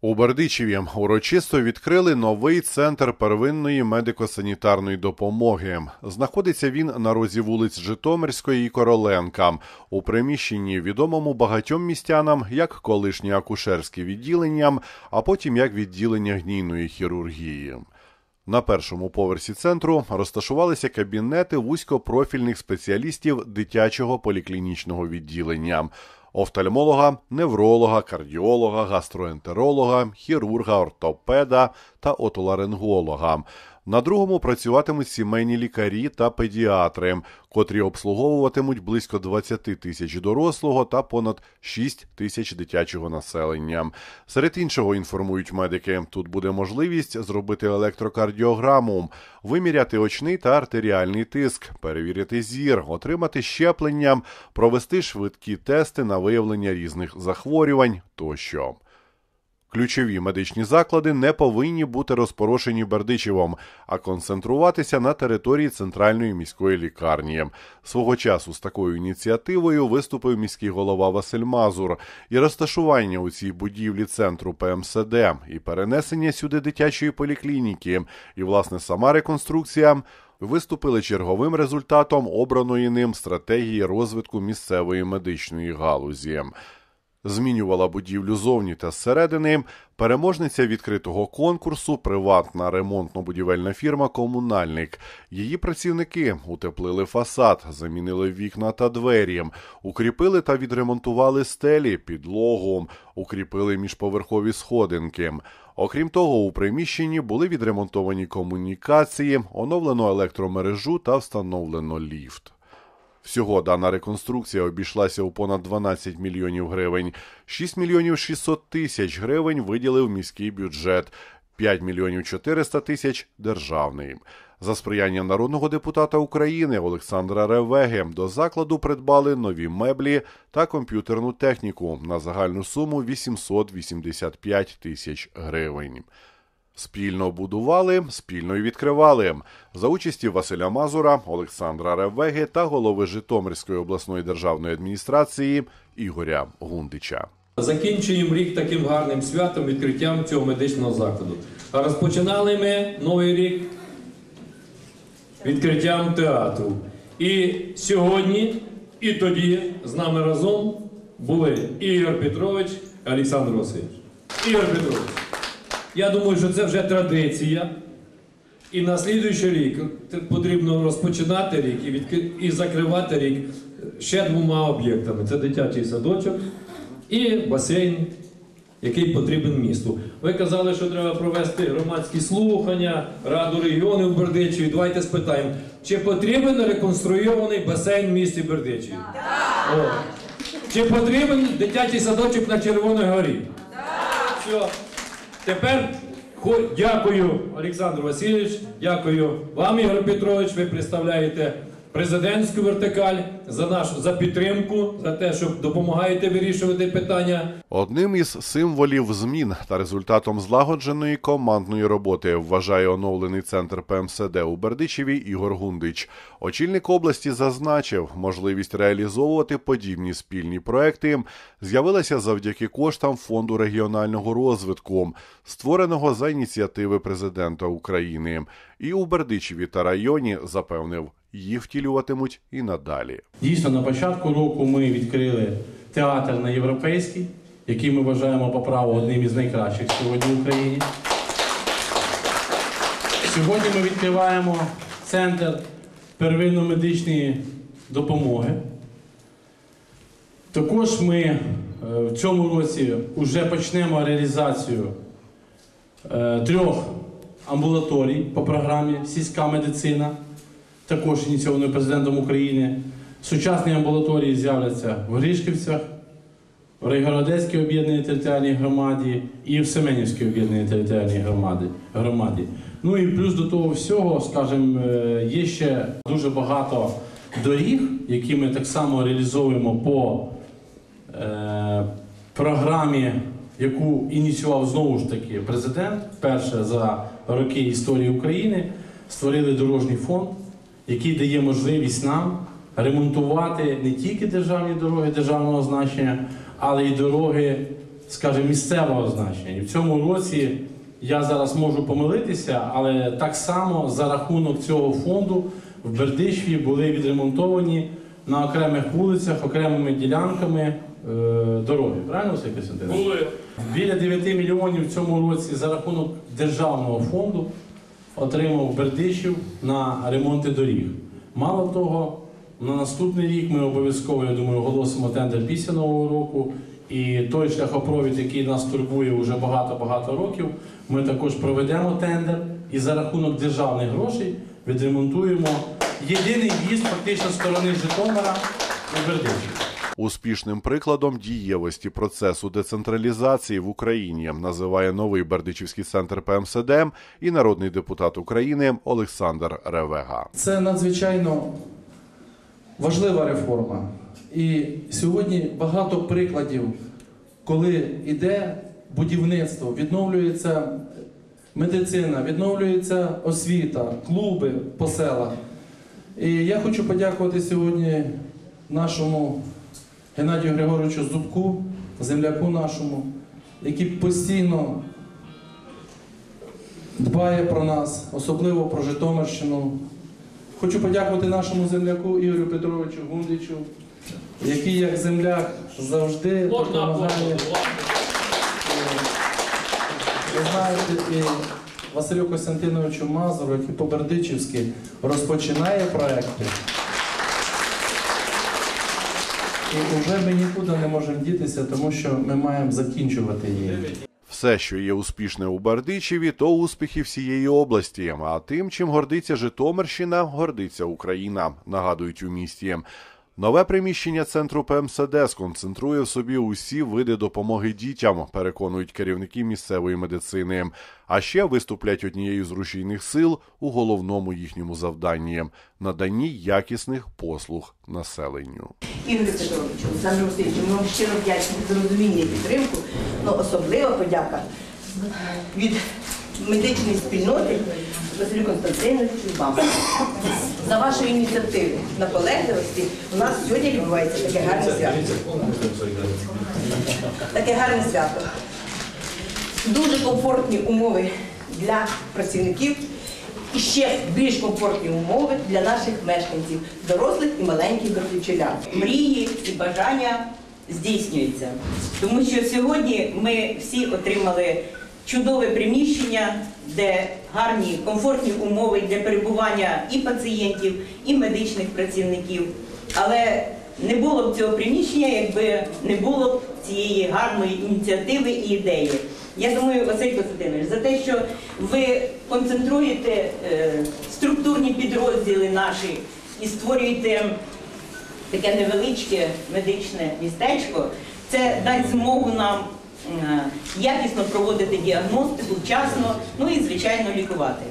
У Бердичеві урочисто відкрили новий центр первинної медико-санітарної допомоги. Знаходиться він на розі вулиць Житомирської і Короленка у приміщенні, відомому багатьом містянам як колишнє акушерське відділення, а потім як відділення гнійної хірургії. На першому поверсі центру розташувалися кабінети вузькопрофільних спеціалістів дитячого поліклінічного відділення. Офтальмолога, невролога, кардіолога, гастроентеролога, хірурга, ортопеда та отоларинголога. На другому працюватимуть сімейні лікарі та педіатри, котрі обслуговуватимуть близько 20 тисяч дорослого та понад 6 тисяч дитячого населення. Серед іншого інформують медики. Тут буде можливість зробити електрокардіограму, виміряти очний та артеріальний тиск, перевірити зір, отримати щеплення, провести швидкі тести на виявлення різних захворювань тощо. Ключові медичні заклади не повинні бути розпорошені Бердичевом, а концентруватися на території центральної міської лікарні. Свого часу з такою ініціативою виступив міський голова Василь Мазур і розташування у цій будівлі центру ПМСД, і перенесення сюди дитячої поліклініки, і власне сама реконструкція. Виступили черговим результатом обраної ним стратегії розвитку місцевої медичної галузі змінювала будівлю зовні та зсередини. Переможниця відкритого конкурсу, приватна ремонтно-будівельна фірма Комунальник. Її працівники утеплили фасад, замінили вікна та двері, укріпили та відремонтували стелі, підлогу, укріпили міжповерхові сходинки. Окрім того, у приміщенні були відремонтовані комунікації, оновлено електромережу та встановлено ліфт. Всього дана реконструкція обійшлася у понад 12 мільйонів гривень. 6 мільйонів 600 тисяч гривень виділив міський бюджет, 5 мільйонів 400 тисяч державний. За сприяння народного депутата України Олександра Ревеги до закладу придбали нові меблі та комп'ютерну техніку на загальну суму 885 тисяч гривень. Спільно будували, спільно й відкривали за участі Василя Мазура, Олександра Ревеги та голови Житомирської обласної державної адміністрації Ігоря Гундича. Закінчуємо рік таким гарним святом, відкриттям цього медичного закладу. Розпочинали ми новий рік відкриттям театру. І сьогодні, і тоді з нами разом були Ігор Петрович Олександр Васильович. Ігор Петрович. Я думаю, що це вже традиція. І на слідуючий рік потрібно розпочинати рік і, відкри... і закривати рік ще двома об'єктами: це дитячий садочок і басейн, який потрібен місту. Ви казали, що треба провести громадські слухання, раду регіонів Бердичеві. Давайте спитаємо, чи потрібен реконструйований басейн в місті Бердичеві? О. Чи потрібен дитячий садочок на Червоній горі? Все. Тепер дякую, Олександр Васильович, дякую вам, Ігор Петрович. Ви представляєте президентську вертикаль за нашу за підтримку, за те, що допомагаєте вирішувати питання. Одним із символів змін та результатом злагодженої командної роботи вважає оновлений центр ПМСД у Бердичеві Ігор Гундич. Очільник області зазначив, можливість реалізовувати подібні спільні проекти з'явилася завдяки коштам фонду регіонального розвитку, створеного за ініціативи президента України. І у Бердичеві та районі запевнив їх втілюватимуть і надалі. Дійсно, на початку року ми відкрили театр на європейський, який ми вважаємо по праву одним із найкращих сьогодні в Україні. Сьогодні ми відкриваємо центр первинно-медичної допомоги. Також ми е, в цьому році вже почнемо реалізацію е, трьох амбулаторій по програмі Сільська медицина також ініційованою президентом України. Сучасні амбулаторії з'являться в Гришківцях, в Райгородецькій об'єднаній територіальній громаді і в Семенівській об'єднаній територіальній громаді. Ну і плюс до того всього, скажімо, е, є ще дуже багато доріг, які ми так само реалізовуємо по е, програмі, яку ініціював знову ж таки президент вперше за роки історії України. Створили дорожній фонд який дає можливість нам ремонтувати не тільки державні дороги державного значення, але й дороги скажімо, місцевого значення. І в цьому році я зараз можу помилитися, але так само за рахунок цього фонду в Бердичеві були відремонтовані на окремих вулицях, окремими ділянками е, дороги. Правильно, Василь Костянтинович? Були. Біля 9 мільйонів в цьому році за рахунок державного фонду отримав Бердичів на ремонти доріг. Мало того, на наступний рік ми обов'язково, я думаю, оголосимо тендер після Нового року. І той шляхопровід, який нас турбує вже багато-багато років, ми також проведемо тендер і за рахунок державних грошей відремонтуємо єдиний в'їзд фактично сторони Житомира у Бердичів. Успішним прикладом дієвості процесу децентралізації в Україні називає новий Бердичівський центр ПМСД і народний депутат України Олександр Ревега. Це надзвичайно важлива реформа. І сьогодні багато прикладів, коли йде будівництво, відновлюється медицина, відновлюється освіта, клуби по селах. І я хочу подякувати сьогодні нашому Геннадію Григоровичу Зубку, земляку нашому, який постійно дбає про нас, особливо про Житомирщину. Хочу подякувати нашому земляку Ігорю Петровичу Гундичу, який як земляк завжди допомагає. Ви знаєте, і Василю Костянтиновичу Мазуру, який по-бердичівськи розпочинає проекти. І вже ми нікуди не можемо дітися, тому що ми маємо закінчувати її. Все, що є успішне у Бердичеві, то успіхи всієї області. А тим, чим гордиться Житомирщина, гордиться Україна, нагадують у місті. Нове приміщення центру ПМСД сконцентрує в собі усі види допомоги дітям, переконують керівники місцевої медицини. А ще виступлять однією з рушійних сил у головному їхньому завданні наданні якісних послуг населенню. Ігорю Петровичу, Олександру Васильовичу, ми вам щиро вдячні за розуміння і підтримку. Ну, особлива подяка від медичної спільноти Василю Константиновичу вам. За вашу ініціативу, наполегливості у нас сьогодні відбувається таке гарне свято. Таке гарне свято. Дуже комфортні умови для працівників і ще більш комфортні умови для наших мешканців, дорослих і маленьких бердичівлян. Мрії і бажання здійснюються. Тому що сьогодні ми всі отримали чудове приміщення, де гарні комфортні умови для перебування і пацієнтів, і медичних працівників. Але не було б цього приміщення, якби не було б цієї гарної ініціативи і ідеї. Я думаю, Василь Костянтинович, за те, що ви концентруєте е, структурні підрозділи наші і створюєте таке невеличке медичне містечко, це дасть змогу нам якісно проводити діагностику вчасно, ну і звичайно лікувати.